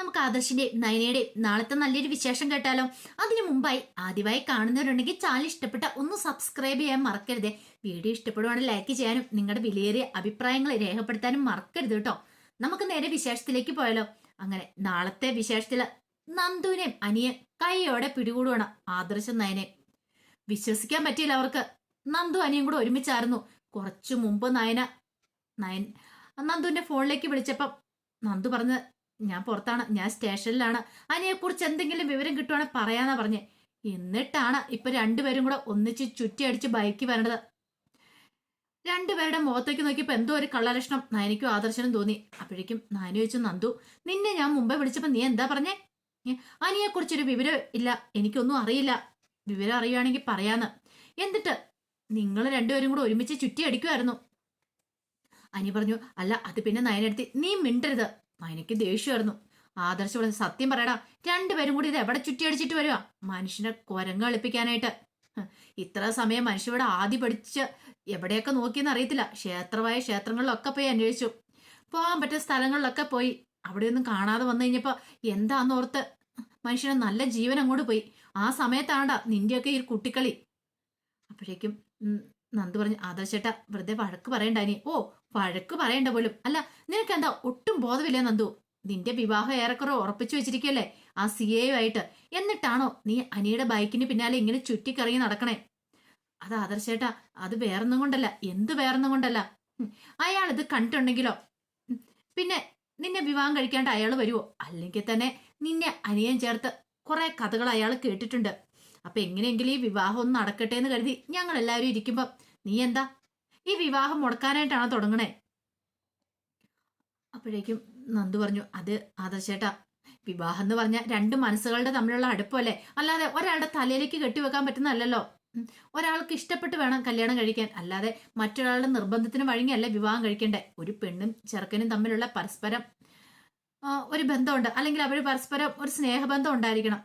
നമുക്ക് ആദർശിന്റെ നയനയുടെ നാളത്തെ നല്ലൊരു വിശേഷം കേട്ടാലോ? അതിനു മുമ്പായി ആദ്യമായി കാണുന്നവരുണ്ടെങ്കിൽ ചാനൽ ഇഷ്ടപ്പെട്ട ഒന്ന് സബ്സ്ക്രൈബ് ചെയ്യാൻ മറക്കരുത്. വീഡിയോ ഇഷ്ടപ്പെടുവാണെങ്കിൽ ലൈക്ക് ചെയ്യാനും നിങ്ങളുടെ വിലയേറിയ അഭിപ്രായങ്ങൾ രേഖപ്പെടുത്താനും മറക്കരുത് കേട്ടോ. നമുക്ക് നേരെ വിശേഷത്തിലേക്ക് പോയാലോ? അങ്ങനെ നാളത്തെ വിശേഷത്തിൽ നന്ദുവിനെയും അനിയെ കൈയോടെ പിടികൂടുവാണ് ആദർശം നയനെ. വിശ്വസിക്കാൻ പറ്റിയില്ല അവർക്ക്. നന്ദു അനിയും കൂടെ ഒരുമിച്ചായിരുന്നു. കുറച്ചു മുമ്പ് നയന നയൻ നന്ദുവിന്റെ ഫോണിലേക്ക് വിളിച്ചപ്പം നന്ദു പറഞ്ഞ് ഞാൻ പുറത്താണ് ഞാൻ സ്റ്റേഷനിലാണ്. അതിനെക്കുറിച്ച് എന്തെങ്കിലും വിവരം കിട്ടുവാണെങ്കിൽ പറയാന്നാ പറഞ്ഞേ. എന്നിട്ടാണ് ഇപ്പൊ രണ്ടുപേരും കൂടെ ഒന്നിച്ച് ചുറ്റിയടിച്ച് ബൈക്ക് വരേണ്ടത്. രണ്ടുപേരുടെ മുഖത്തേക്ക് നോക്കിയപ്പോ എന്തോ ഒരു കള്ളലക്ഷണം നയനിക്കും ആദർശനും തോന്നി. അപ്പോഴേക്കും നാനി ചോദിച്ചു നന്ദു നിന്നെ ഞാൻ മുമ്പേ വിളിച്ചപ്പോ നീ എന്താ പറഞ്ഞേ? അനിയെ കുറിച്ചൊരു വിവരം ഇല്ല. എനിക്കൊന്നും അറിയില്ല. വിവരം അറിയുവാണെങ്കിൽ പറയാന്ന്. എന്നിട്ട് നിങ്ങൾ രണ്ടുപേരും കൂടെ ഒരുമിച്ച് ചുറ്റി അടിക്കുമായിരുന്നു അനി പറഞ്ഞു അല്ല അത് പിന്നെ നയനെടുത്തി നീ മിണ്ടരുത്. നയനയ്ക്ക് ദേഷ്യമായിരുന്നു. ആദർശ പറഞ്ഞു സത്യം പറയടാ രണ്ടുപേരും കൂടി ഇത് എവിടെ ചുറ്റി അടിച്ചിട്ട് വരുവാ മനുഷ്യനെ കുരങ്ങ് കളിപ്പിക്കാനായിട്ട്. ഇത്ര സമയം മനുഷ്യ ഇവിടെ ആദ്യം പഠിച്ച് എവിടെയൊക്കെ നോക്കിയെന്ന് അറിയത്തില്ല. ക്ഷേത്രമായ ക്ഷേത്രങ്ങളിലൊക്കെ പോയി അന്വേഷിച്ചു. പോകാൻ പറ്റിയ സ്ഥലങ്ങളിലൊക്കെ പോയി. അവിടെയൊന്നും കാണാതെ വന്നു കഴിഞ്ഞപ്പോ എന്താന്നോർത്ത് മനുഷ്യന് നല്ല ജീവൻ അങ്ങോട്ട് പോയി. ആ സമയത്താണ്ടാ നിന്റെയൊക്കെ ഈ കുട്ടിക്കളി. അപ്പോഴേക്കും നന്ദു പറഞ്ഞു ആദർശേട്ടാ വെറുതെ വഴക്ക് പറയണ്ട ഇനി. ഓ വഴക്ക് പറയണ്ട പോലും. അല്ല നിനക്ക് എന്താ ഒട്ടും ബോധമില്ല നന്ദു? നിന്റെ വിവാഹം ഏറെക്കുറെ ഉറപ്പിച്ചു വെച്ചിരിക്കല്ലേ ആ സി ആയിട്ട്. എന്നിട്ടാണോ നീ അനിയുടെ ബൈക്കിന് പിന്നാലെ ഇങ്ങനെ ചുറ്റിക്കറങ്ങി നടക്കണേ? അത് ആദർശേട്ടാ അത് വേറൊന്നും കൊണ്ടല്ല എന്ത് വേറൊന്നും കൊണ്ടല്ല. അയാൾ ഇത് കണ്ടിട്ടുണ്ടെങ്കിലോ? പിന്നെ നിന്നെ വിവാഹം കഴിക്കാണ്ട് അയാൾ വരുമോ അല്ലെങ്കിൽ തന്നെ നിന്നെ അനിയൻ ചേർത്ത് കുറെ കഥകൾ അയാൾ കേട്ടിട്ടുണ്ട്. അപ്പൊ എങ്ങനെയെങ്കിലും ഈ വിവാഹം ഒന്ന് നടക്കട്ടെ എന്ന് കരുതി ഞങ്ങൾ എല്ലാവരും ഇരിക്കുമ്പോ നീ എന്താ? ഈ വിവാഹം മുടക്കാനായിട്ടാണോ തുടങ്ങണേ? അപ്പോഴേക്കും നന്ദു പറഞ്ഞു അത് ആദർശേട്ടാ വിവാഹം എന്ന് പറഞ്ഞാൽ രണ്ട് മനസ്സുകളുടെ തമ്മിലുള്ള അടുപ്പമല്ലേ അല്ലാതെ ഒരാളുടെ തലയിലേക്ക് കെട്ടിവെക്കാൻ പറ്റുന്നതല്ലല്ലോ. ഒരാൾക്ക് ഇഷ്ടപ്പെട്ട് വേണം കല്യാണം കഴിക്കാൻ. അല്ലാതെ മറ്റൊരാളുടെ നിർബന്ധത്തിന് വഴങ്ങിയല്ല വിവാഹം കഴിക്കണ്ടേ? ഒരു പെണ്ണും ചെറുക്കനും തമ്മിലുള്ള പരസ്പരം ഒരു ബന്ധമുണ്ട്. അല്ലെങ്കിൽ അവർ പരസ്പരം ഒരു സ്നേഹബന്ധം ഉണ്ടായിരിക്കണം.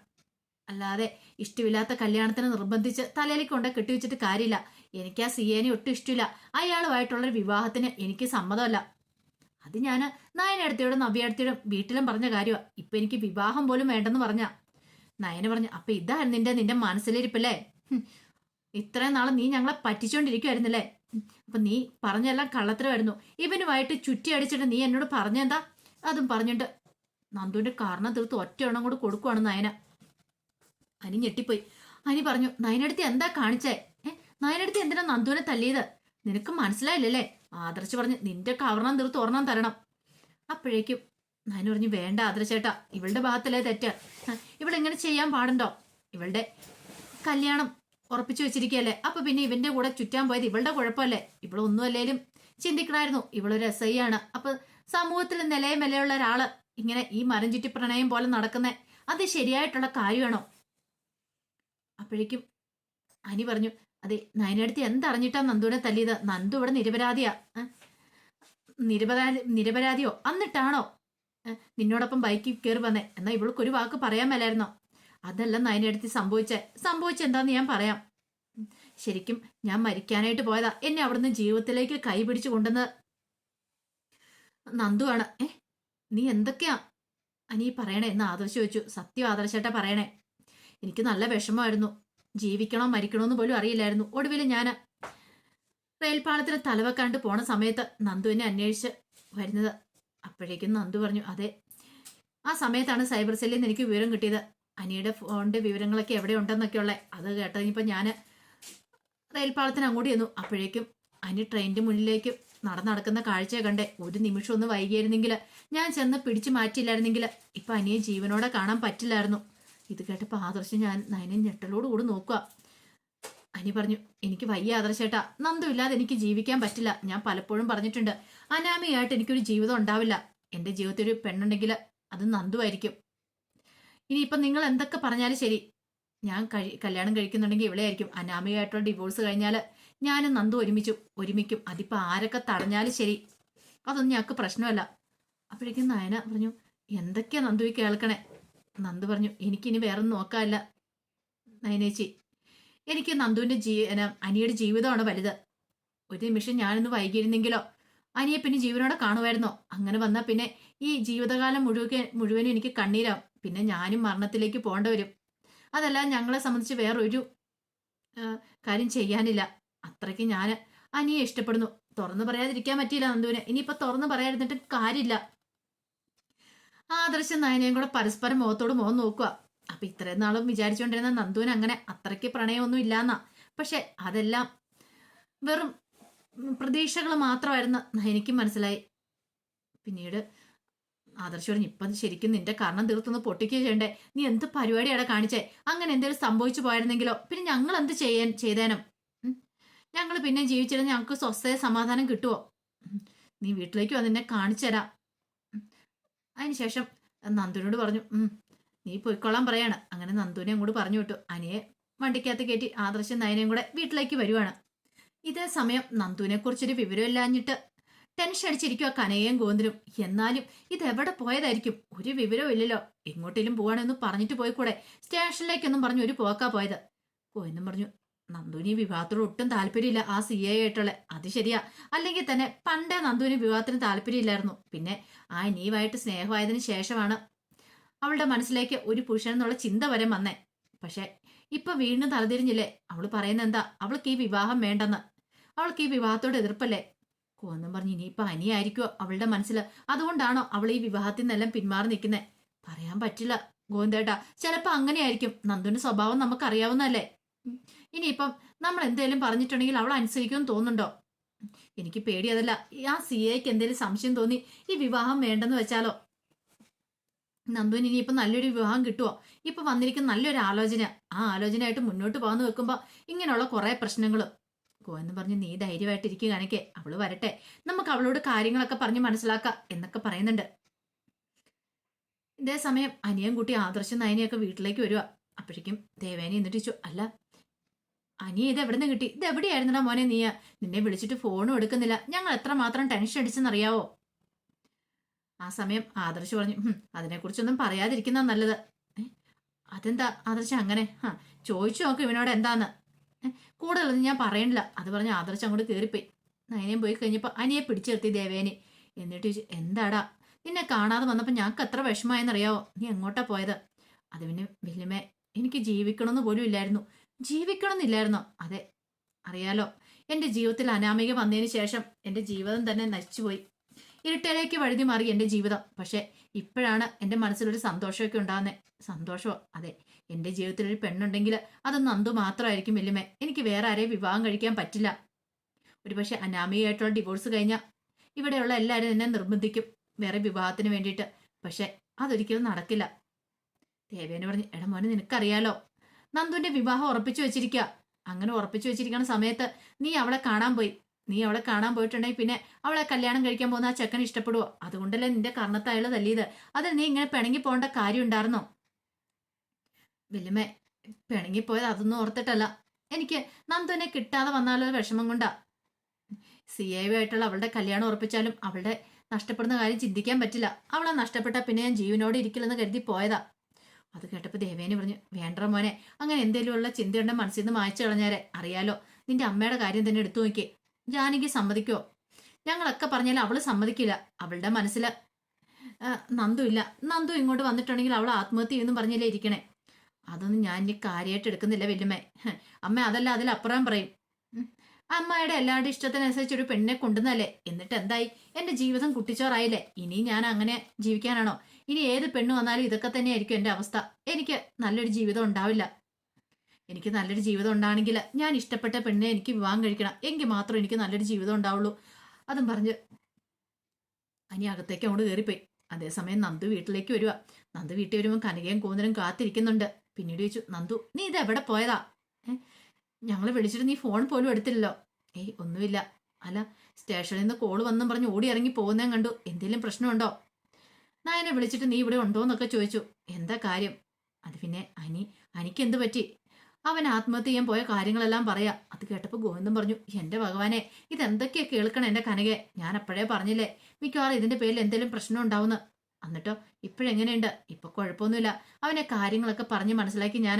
അല്ലാതെ ഇഷ്ടമില്ലാത്ത കല്യാണത്തിന് നിർബന്ധിച്ച് തലയിലേക്ക് കൊണ്ട് കെട്ടിവെച്ചിട്ട് കാര്യമില്ല. എനിക്ക് ആ സിയേനെ ഒട്ടും ഇഷ്ടമില്ല അയാളുമായിട്ടുള്ള ഒരു വിവാഹത്തിന് എനിക്ക് സമ്മതമല്ല. അത് ഞാൻ നയനടുത്തയോടും നവ്യടുത്തയോടും വീട്ടിലും പറഞ്ഞ കാര്യമാണ് ഇപ്പൊ എനിക്ക് വിവാഹം പോലും വേണ്ടെന്ന് പറഞ്ഞ. നയന പറഞ്ഞു അപ്പൊ ഇതാണ് നിന്റെ നിന്റെ മനസ്സിലിരിപ്പല്ലേ. ഇത്രയും നാളെ നീ ഞങ്ങളെ പറ്റിച്ചോണ്ടിരിക്കുവായിരുന്നല്ലേ? ഹും. അപ്പൊ നീ പറഞ്ഞെല്ലാം കള്ളത്തരമായിരുന്നു. ഇവനുമായിട്ട് ചുറ്റി അടിച്ചിട്ട് നീ എന്നോട് പറഞ്ഞെന്താ അതും പറഞ്ഞിട്ട് നന്ദുവിന്റെ കാരണം തീർത്ത് ഒറ്റ എണ്ണം കൂടെ കൊടുക്കുവാണ് നയന. അനി ഞെട്ടിപ്പോയി. അനി പറഞ്ഞു നയനടുത്ത് എന്താ കാണിച്ചേ? ഏ നയനടുത്ത് എന്തിനാ നന്ദുവിനെ തല്ലിയത്? നിനക്ക് മനസ്സിലായില്ലല്ലേ? ആദർശ് പറഞ്ഞു നിന്റെ കവർണം തീർത്ത് ഓർണം തരണം. അപ്പോഴേക്കും നയന പറഞ്ഞു വേണ്ട ആദർശേട്ടാ ഇവളുടെ ഭാഗത്തല്ലേ തെറ്റ്. ഇവളെങ്ങനെ ചെയ്യാൻ പാടുണ്ടോ? ഇവളുടെ കല്യാണം ഉറപ്പിച്ചു വെച്ചിരിക്കുകയല്ലേ? അപ്പൊ പിന്നെ ഇവന്റെ കൂടെ ചുറ്റാൻ പോയത് ഇവളുടെ കുഴപ്പമല്ലേ? ഇവളൊന്നും അല്ലേലും ചിന്തിക്കണമായിരുന്നു. ഇവളൊരു എസ് ഐ ആണ് അപ്പൊ സമൂഹത്തിൽ നിലയും വിലയുള്ള ഒരാൾ ഇങ്ങനെ ഈ മരം ചുറ്റി പ്രണയം പോലെ നടക്കുന്ന അത് ശരിയായിട്ടുള്ള കാര്യമാണോ? അപ്പോഴേക്കും അനി പറഞ്ഞു അതെ നയനടുത്ത് എന്തറിഞ്ഞിട്ടാ നന്ദുവിനെ തല്ലിയത്? നന്ദു ഇവിടെ നിരപരാധിയാ? നിരപരാധി നിരപരാധിയോ? അന്നിട്ടാണോ? നിന്നോടൊപ്പം ബൈക്കിൽ കയറി വന്നേ. എന്നാ ഇവൾക്ക് ഒരു വാക്ക് പറയാൻ മേലായിരുന്നോ? അതല്ല നയനടുത്ത് സംഭവിച്ച. സംഭവിച്ചെന്താന്ന് ഞാൻ പറയാം. ശരിക്കും ഞാൻ മരിക്കാനായിട്ട് പോയതാ. എന്നെ അവിടുന്ന് ജീവിതത്തിലേക്ക് കൈ പിടിച്ചു കൊണ്ടുവന്നത് നന്ദുവാണ് ഏ? നീ എന്തൊക്കെയാ? അനീ പറയണേ എന്ന് ആദർശ് വെച്ചു സത്യം ആദർശേട്ടാ പറയണേ. എനിക്ക് നല്ല വിഷമമായിരുന്നു. ജീവിക്കണോ മരിക്കണോ എന്ന് പോലും അറിയില്ലായിരുന്നു. ഒടുവിൽ ഞാൻ റെയിൽപാളത്തിന് തലവെക്കാണ്ട് പോണ സമയത്ത് നന്ദുവിനെ അന്വേഷിച്ച് വരുന്നത്. അപ്പോഴേക്കും നന്ദു പറഞ്ഞു അതെ ആ സമയത്താണ് സൈബർ സെല്ലിൽ നിന്ന് എനിക്ക് വിവരം കിട്ടിയത്. അനിയുടെ ഫോണിന്റെ വിവരങ്ങളൊക്കെ എവിടെ ഉണ്ടെന്നൊക്കെ ഉള്ളത് അത് കേട്ടതിനിപ്പോൾ ഞാൻ റെയിൽപാളത്തിന് അങ്ങോട്ട് ചെന്നു. അപ്പോഴേക്കും അനി ട്രെയിനിന്റെ മുന്നിലേക്ക് നടന്നു നടക്കുന്ന കാഴ്ചയെ കണ്ടേ ഒരു നിമിഷം ഒന്ന് വൈകിയായിരുന്നെങ്കിൽ ഞാൻ ചെന്ന് പിടിച്ചു മാറ്റിയില്ലായിരുന്നെങ്കിൽ ഇപ്പൊ അനിയെ ജീവനോടെ കാണാൻ പറ്റില്ലായിരുന്നു. ഇത് കേട്ടപ്പോൾ ആദർശം ഞാൻ നയനെ ഞെട്ടലോട് കൂടി നോക്കുക അനി പറഞ്ഞു എനിക്ക് വയ്യ ആദർശേട്ടാ നന്ദു ഇല്ലാതെ എനിക്ക് ജീവിക്കാൻ പറ്റില്ല. ഞാൻ പലപ്പോഴും പറഞ്ഞിട്ടുണ്ട് അനാമിയായിട്ട് എനിക്കൊരു ജീവിതം ഉണ്ടാവില്ല. എന്റെ ജീവിതത്തിൽ ഒരു പെണ്ണുണ്ടെങ്കിൽ അത് നന്ദുവായിരിക്കും ഇനിയിപ്പം നിങ്ങൾ എന്തൊക്കെ പറഞ്ഞാലും ശരി. ഞാൻ കഴി കല്യാണം കഴിക്കുന്നുണ്ടെങ്കിൽ ഇവിടെ ആയിരിക്കും. ഡിവോഴ്സ് കഴിഞ്ഞാൽ ഞാനും നന്ദു ഒരുമിച്ചു ഒരുമിക്കും. അതിപ്പോൾ ആരൊക്കെ തടഞ്ഞാലും ശരി. അതൊന്നും ഞങ്ങൾക്ക് പ്രശ്നമല്ല. അപ്പോഴേക്കും നയന പറഞ്ഞു എന്തൊക്കെയാ നന്ദുവി കേൾക്കണേ? നന്ദു പറഞ്ഞു എനിക്കിനി വേറെ നോക്കാനില്ല. നയനേച്ചി എനിക്ക് നന്ദുവിന്റെ ജീ അനിയുടെ ജീവിതമാണ് വലുത്. ഒരു നിമിഷം ഞാനൊന്ന് വൈകിയിരുന്നെങ്കിലോ? അനിയെ പിന്നെ ജീവനോടെ കാണുമായിരുന്നോ? അങ്ങനെ വന്നാൽ പിന്നെ ഈ ജീവിതകാലം മുഴുവൻ മുഴുവനും എനിക്ക് കണ്ണീരാവും. പിന്നെ ഞാനും മരണത്തിലേക്ക് പോകേണ്ടി വരും. അതല്ല ഞങ്ങളെ സംബന്ധിച്ച് വേറൊരു കാര്യം ചെയ്യാനില്ല. അത്രയ്ക്ക് ഞാൻ അനിയെ ഇഷ്ടപ്പെടുന്നു. തുറന്നു പറയാതിരിക്കാൻ പറ്റിയില്ല നന്ദുവിനെ. ഇനിയിപ്പോൾ തുറന്നു പറയാതിരുന്നിട്ട് കാര്യമില്ല. ആദർശം നയനയും കൂടെ പരസ്പരം മുഖത്തോട് മുഖം നോക്കുക. അപ്പൊ ഇത്രയും നാളും വിചാരിച്ചുകൊണ്ടിരുന്ന നന്ദുവിന് അങ്ങനെ അത്രയ്ക്ക് പ്രണയമൊന്നും ഇല്ലാന്നാ. പക്ഷെ അതെല്ലാം വെറും പ്രതീക്ഷകൾ മാത്രമായിരുന്നു. എനിക്ക് മനസ്സിലായി. പിന്നീട് ആദർശ പറഞ്ഞു ഇപ്പം ശരിക്കും നിന്റെ കാരണം തീർത്തൊന്ന് പൊട്ടിക്കുക ചെയ്യണ്ടേ? നീ എന്ത് പരിപാടിയാണ് കാണിച്ചേ? അങ്ങനെ എന്തെങ്കിലും സംഭവിച്ചു പോയിരുന്നെങ്കിലോ പിന്നെ ഞങ്ങൾ എന്ത് ചെയ്യാൻ ചെയ്തേനും? ഞങ്ങൾ പിന്നെ ജീവിച്ചിരുന്ന ഞങ്ങൾക്ക് സ്വസ്ഥത സമാധാനം കിട്ടുമോ നീ വീട്ടിലേക്ക് വന്ന് എന്നെ കാണിച്ചു തരാം. അതിനുശേഷം നന്ദുനോട് പറഞ്ഞു നീ പോയിക്കൊള്ളാൻ പറയാണ്. അങ്ങനെ നന്ദുവിനെ അങ്ങോട്ട് പറഞ്ഞു വിട്ടു. അനിയെ വണ്ടിക്കകത്ത് കയറ്റി ആദർശം നയനയും കൂടെ വീട്ടിലേക്ക് വരുവാണ്. ഇതേ സമയം നന്ദുവിനെ കുറിച്ചൊരു വിവരമില്ലാഞ്ഞിട്ട് ടെൻഷൻ അടിച്ചിരിക്കുക കനകയും ഗോന്തിനും എന്നാലും ഇത് എവിടെ പോയതായിരിക്കും? ഒരു വിവരവും ഇല്ലല്ലോ. എങ്ങോട്ടേലും പോവാണെന്ന് പറഞ്ഞിട്ട് പോയിക്കൂടെ? സ്റ്റേഷനിലേക്കൊന്നും പറഞ്ഞു ഒരു പോക്കാ പോയത്. പോയെന്നും പറഞ്ഞു നന്ദുവിന് ഈ വിവാഹത്തോട് ഒട്ടും താല്പര്യമില്ല. ആ സി എ ആയിട്ടുള്ള. അത് ശരിയാ. അല്ലെങ്കിൽ തന്നെ പണ്ടേ നന്ദുവിന് വിവാഹത്തിന് താല്പര്യമില്ലായിരുന്നു. പിന്നെ ആ നീവായിട്ട് സ്നേഹമായതിനു ശേഷമാണ് അവളുടെ മനസ്സിലേക്ക് ഒരു പുരുഷൻ എന്നുള്ള ചിന്ത വരെ വന്നേ. പക്ഷെ ഇപ്പൊ വീണ്ടും തലതിരിഞ്ഞില്ലേ? അവൾ പറയുന്ന എന്താ? അവൾക്ക് ഈ വിവാഹം വേണ്ടെന്ന്. അവൾക്ക് ഈ വിവാഹത്തോട് എതിർപ്പല്ലേ? കോന്നും പറഞ്ഞ് ഇനിയിപ്പൊ അനിയായിരിക്കുമോ അവളുടെ മനസ്സിൽ അതുകൊണ്ടാണോ അവൾ ഈ വിവാഹത്തിൽ നിന്നെല്ലാം പിന്മാറി നിൽക്കുന്നത് പറയാൻ പറ്റില്ല ഗോവിന്ദേട്ടാ. ചിലപ്പോ അങ്ങനെയായിരിക്കും. നന്ദുവിന്റെ സ്വഭാവം നമുക്കറിയാവുന്നതല്ലേ. ഇനിയിപ്പം നമ്മൾ എന്തെങ്കിലും പറഞ്ഞിട്ടുണ്ടെങ്കിൽ അവൾ അനുസരിക്കുമെന്ന് തോന്നുന്നുണ്ടോ? എനിക്ക് പേടി അതല്ല ആ സി എക്ക് എന്തെങ്കിലും സംശയം തോന്നി ഈ വിവാഹം വേണ്ടെന്ന് വെച്ചാലോ? നന്ദുവിന് ഇനിയിപ്പം നല്ലൊരു വിവാഹം കിട്ടുമോ ഇപ്പൊ വന്നിരിക്കുന്ന നല്ലൊരു ആലോചന. ആ ആലോചനയായിട്ട് മുന്നോട്ട് പോകാന്ന് വെക്കുമ്പോ ഇങ്ങനെയുള്ള കുറെ പ്രശ്നങ്ങളും. എന്ന് പറഞ്ഞ് നീ ധൈര്യമായിട്ട് കണക്കെ അവൾ വരട്ടെ. നമുക്ക് അവളോട് കാര്യങ്ങളൊക്കെ പറഞ്ഞ് മനസ്സിലാക്കാം എന്നൊക്കെ പറയുന്നുണ്ട്. ഇതേ സമയം അനിയൻ കുട്ടി ആദർശം നയനെയൊക്കെ വീട്ടിലേക്ക് വരിക അപ്പോഴേക്കും ദേവേനെ എന്നിട്ട് അല്ല അനിയ ഇത് എവിടെ നിന്ന് കിട്ടി? ഇത് എവിടെയായിരുന്നടാ മോനെ നീ? നിന്നെ വിളിച്ചിട്ട് ഫോണും എടുക്കുന്നില്ല. ഞങ്ങൾ എത്രമാത്രം ടെൻഷൻ അടിച്ചെന്നറിയാവോ? ആ സമയം ആദർശ് പറഞ്ഞു "ഹും, അതിനെക്കുറിച്ചൊന്നും പറയാതിരിക്കുന്ന നല്ലത്. "ഏ, അതെന്താ ആദർശ് അങ്ങനെ? ആ ചോദിച്ചു നോക്ക് ഇവനോട് എന്താന്ന്. "ഏ, കൂടുതലൊന്നും ഞാൻ പറയണില്ല അത് പറഞ്ഞ് ആദർശ് അങ്ങോട്ട് കയറിപ്പോയി നയനയും പോയി കഴിഞ്ഞപ്പോൾ അനിയെ പിടിച്ചു നിർത്തി ദേവേനെ. എന്നിട്ട് ചോദിച്ചു എന്താടാ? നിന്നെ കാണാതെ വന്നപ്പോൾ ഞങ്ങൾക്ക് എത്ര വിഷമമായെന്നറിയാവോ? നീ എങ്ങോട്ടാ പോയത്? അത് പിന്നെ വലിയമേ എനിക്ക് ജീവിക്കണമെന്ന് പോലും ഇല്ലായിരുന്നു. ജീവിക്കണമെന്നില്ലായിരുന്നോ. അതെ അറിയാലോ. എന്റെ ജീവിതത്തിൽ അനാമിക വന്നതിന് ശേഷം എന്റെ ജീവിതം തന്നെ നശിച്ചുപോയി. ഇരുട്ടയിലേക്ക് വഴുതി മാറി എന്റെ ജീവിതം. പക്ഷെ ഇപ്പോഴാണ് എന്റെ മനസ്സിലൊരു സന്തോഷമൊക്കെ ഉണ്ടാകുന്നത് സന്തോഷമോ? അതെ എന്റെ ജീവിതത്തിൽ ഒരു പെണ്ണുണ്ടെങ്കിൽ അത് നന്ദു മാത്രമായിരിക്കും വല്യമ്മേ. എനിക്ക് വേറെ ആരെയും വിവാഹം കഴിക്കാൻ പറ്റില്ല. ഒരുപക്ഷെ അനാമികയായിട്ടുള്ള ഡിവോഴ്സ് കഴിഞ്ഞാൽ ഇവിടെയുള്ള എല്ലാവരും എന്നെ നിർബന്ധിക്കും വേറെ വിവാഹത്തിന് വേണ്ടിയിട്ട്. പക്ഷെ അതൊരിക്കലും നടക്കില്ല. ദേവേനെ പറഞ്ഞു എടാ മോനെ നിനക്കറിയാലോ? നന്ദുവിന്റെ വിവാഹം ഉറപ്പിച്ചു വെച്ചിരിക്കുക അങ്ങനെ ഉറപ്പിച്ചു വെച്ചിരിക്കുന്ന സമയത്ത് നീ അവളെ കാണാൻ പോയി. നീ അവളെ കാണാൻ പോയിട്ടുണ്ടെങ്കിൽ പിന്നെ അവളെ കല്യാണം കഴിക്കാൻ പോകുന്ന ആ ചെക്കൻ ഇഷ്ടപ്പെടുവോ? അതുകൊണ്ടല്ലേ നിന്റെ കർണത്തായുള്ള തല്ലിയത്. അതിൽ നീ ഇങ്ങനെ പിണങ്ങി പോകേണ്ട കാര്യം ഉണ്ടായിരുന്നോ? വല്യമ്മേ പിണങ്ങിപ്പോയത് അതൊന്നും ഓർത്തിട്ടല്ല. എനിക്ക് നന്ദുവിനെ കിട്ടാതെ വന്നാലോ വിഷമം കൊണ്ടാ. സി ഐ ആയിട്ടുള്ള അവളുടെ കല്യാണം ഉറപ്പിച്ചാലും അവളുടെ നഷ്ടപ്പെടുന്ന കാര്യം ചിന്തിക്കാൻ പറ്റില്ല. അവളെ നഷ്ടപ്പെട്ട പിന്നെ ഞാൻ ജീവനോട് ഇരിക്കില്ലെന്ന് കരുതി പോയതാ. അത് കേട്ടപ്പോൾ ദേവേനി പറഞ്ഞു വേണ്ട മോനെ അങ്ങനെ എന്തെങ്കിലുമുള്ള ചിന്തയുണ്ടെ മനസ്സിൽ നിന്ന് മായച്ചു കളഞ്ഞാരെ അറിയാലോ. നിന്റെ അമ്മയുടെ കാര്യം തന്നെ എടുത്തു നോക്കി. ജാനകി സമ്മതിക്കോ ഞങ്ങളൊക്കെ പറഞ്ഞാൽ അവൾ സമ്മതിക്കില്ല. അവളുടെ മനസ്സിൽ നന്ദു ഇല്ല. നന്ദു ഇങ്ങോട്ട് വന്നിട്ടുണ്ടെങ്കിൽ അവൾ ആത്മഹത്യ ചെയ്യുമെന്ന് പറഞ്ഞില്ലേ ഇരിക്കണേ. അതൊന്നും ഞാൻ ഇനി കാര്യമായിട്ട് എടുക്കുന്നില്ല വല്യമ്മേ. അമ്മ അതല്ല അതിലപ്പുറം പറയും. ഉം. അമ്മയുടെ എല്ലാവരുടെ ഇഷ്ടത്തിനനുസരിച്ച് ഒരു പെണ്ണിനെ കൊണ്ടുവന്നല്ലേ എന്നിട്ട് എന്തായി എന്റെ ജീവിതം കുട്ടിച്ചോറായില്ലേ? ഇനി ഞാൻ അങ്ങനെ ജീവിക്കാനാണോ? ഇനി ഏത് പെണ്ണ് വന്നാലും ഇതൊക്കെ തന്നെയായിരിക്കും എന്റെ അവസ്ഥ. എനിക്ക് നല്ലൊരു ജീവിതം ഉണ്ടാവില്ല. എനിക്ക് നല്ലൊരു ജീവിതം ഉണ്ടാണെങ്കിൽ ഞാൻ ഇഷ്ടപ്പെട്ട പെണ്ണിനെ എനിക്ക് വിവാഹം കഴിക്കണം. എങ്കിൽ മാത്രം എനിക്ക് നല്ലൊരു ജീവിതം ഉണ്ടാവുള്ളൂ. അതും പറഞ്ഞ് അനി അകത്തേക്ക് അങ്ങോട്ട് കയറിപ്പോയി. അതേസമയം നന്ദു വീട്ടിലേക്ക് വരിക നന്ദു വീട്ടിൽ വരുമ്പോൾ കനകയും കൂന്തലും കാത്തിരിക്കുന്നുണ്ട്. പിന്നീട് ചോദിച്ചു നന്ദു നീ ഇത് എവിടെ പോയതാ? ഞങ്ങളെ വിളിച്ചിട്ട് നീ ഫോൺ പോലും എടുത്തില്ലല്ലോ. ഏയ് ഒന്നുമില്ല. അല്ല സ്റ്റേഷനിൽ നിന്ന് കോൾ വന്നും പറഞ്ഞ് ഓടി ഇറങ്ങി പോകുന്നേം കണ്ടു. എന്തെങ്കിലും പ്രശ്നമുണ്ടോ? നായനെ വിളിച്ചിട്ട് നീ ഇവിടെ ഉണ്ടോ എന്നൊക്കെ ചോദിച്ചു. എന്താ കാര്യം? അത് പിന്നെ അനി അനിക്ക് എന്ത് പറ്റി? അവൻ ആത്മഹത്യ ചെയ്യാൻ പോയ കാര്യങ്ങളെല്ലാം പറയാ. അത് കേട്ടപ്പോൾ ഗോവിന്ദൻ പറഞ്ഞു എന്റെ ഭഗവാനെ ഇതെന്തൊക്കെയാ കേൾക്കണം എന്റെ കനകെ? ഞാൻ അപ്പോഴേ പറഞ്ഞില്ലേ മിക്കവാറും ഇതിന്റെ പേരിൽ എന്തെങ്കിലും പ്രശ്നം ഉണ്ടാവുന്നു. എന്നിട്ടോ ഇപ്പോഴെങ്ങനെയുണ്ട്? ഇപ്പൊ കുഴപ്പമൊന്നുമില്ല. അവനെ കാര്യങ്ങളൊക്കെ പറഞ്ഞ് മനസ്സിലാക്കി ഞാൻ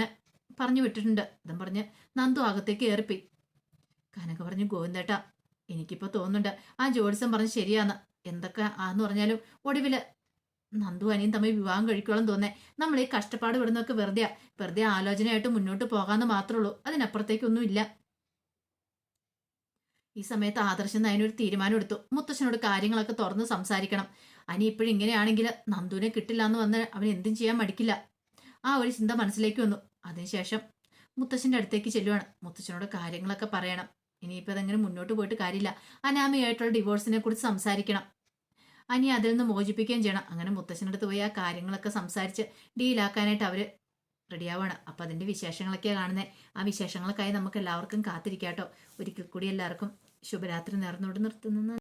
പറഞ്ഞു വിട്ടിട്ടുണ്ട്. അതും പറഞ്ഞ് നന്ദു അകത്തേക്ക് കയറിപ്പോയി. കനക പറഞ്ഞു ഗോവിന്ദേട്ടാ എനിക്കിപ്പോ തോന്നുന്നുണ്ട് ആ ജോഡിസം പറഞ്ഞ് ശരിയാന്ന്. എന്തൊക്കെ ആന്ന് പറഞ്ഞാലും ഒടുവിൽ നന്ദു അനിയും തമ്മിൽ വിവാഹം കഴിക്കോളം തോന്നേ. നമ്മൾ ഈ കഷ്ടപ്പാട് വിടുന്നൊക്കെ വെറുതെ വെറുതെ ആലോചനയായിട്ട് മുന്നോട്ട് പോകാന്ന് മാത്രമേ ഉള്ളൂ അതിനപ്പുറത്തേക്കൊന്നും ഇല്ല ഈ സമയത്ത് ആദർശൻ അതിനൊരു തീരുമാനം എടുത്തു. മുത്തശ്ശനോട് കാര്യങ്ങളൊക്കെ തുറന്ന് സംസാരിക്കണം. അനി ഇപ്പോഴും ഇങ്ങനെയാണെങ്കിൽ നന്ദുവിനെ കിട്ടില്ല എന്ന് വന്ന് അവൻ എന്തും ചെയ്യാൻ മടിക്കില്ല. ആ ഒരു ചിന്ത മനസ്സിലേക്ക് വന്നു. അതിനുശേഷം മുത്തശ്ശന്റെ അടുത്തേക്ക് ചെല്ലുവാണ്. മുത്തശ്ശനോട് കാര്യങ്ങളൊക്കെ പറയണം. ഇനിയിപ്പോൾ അതെങ്ങനെ മുന്നോട്ട് പോയിട്ട് കാര്യമില്ല. അനാമയായിട്ടുള്ള ഡിവോഴ്സിനെ കുറിച്ച് സംസാരിക്കണം. അനി അതിൽ നിന്ന് മോചിപ്പിക്കുകയും ചെയ്യണം. അങ്ങനെ മുത്തശ്ശന്റെ അടുത്ത് പോയി ആ കാര്യങ്ങളൊക്കെ സംസാരിച്ച് ഡീലാക്കാനായിട്ട് അവർ റെഡിയാവാണ് അപ്പം അതിന്റെ വിശേഷങ്ങളൊക്കെയാണ് കാണുന്നത് ആ വിശേഷങ്ങൾക്കായി നമുക്ക് എല്ലാവർക്കും കാത്തിരിക്കാട്ടോ. ഒരിക്കൽ കൂടി എല്ലാവർക്കും ശുഭരാത്രി നേർന്നുകൊണ്ട് നിർത്തുന്നു.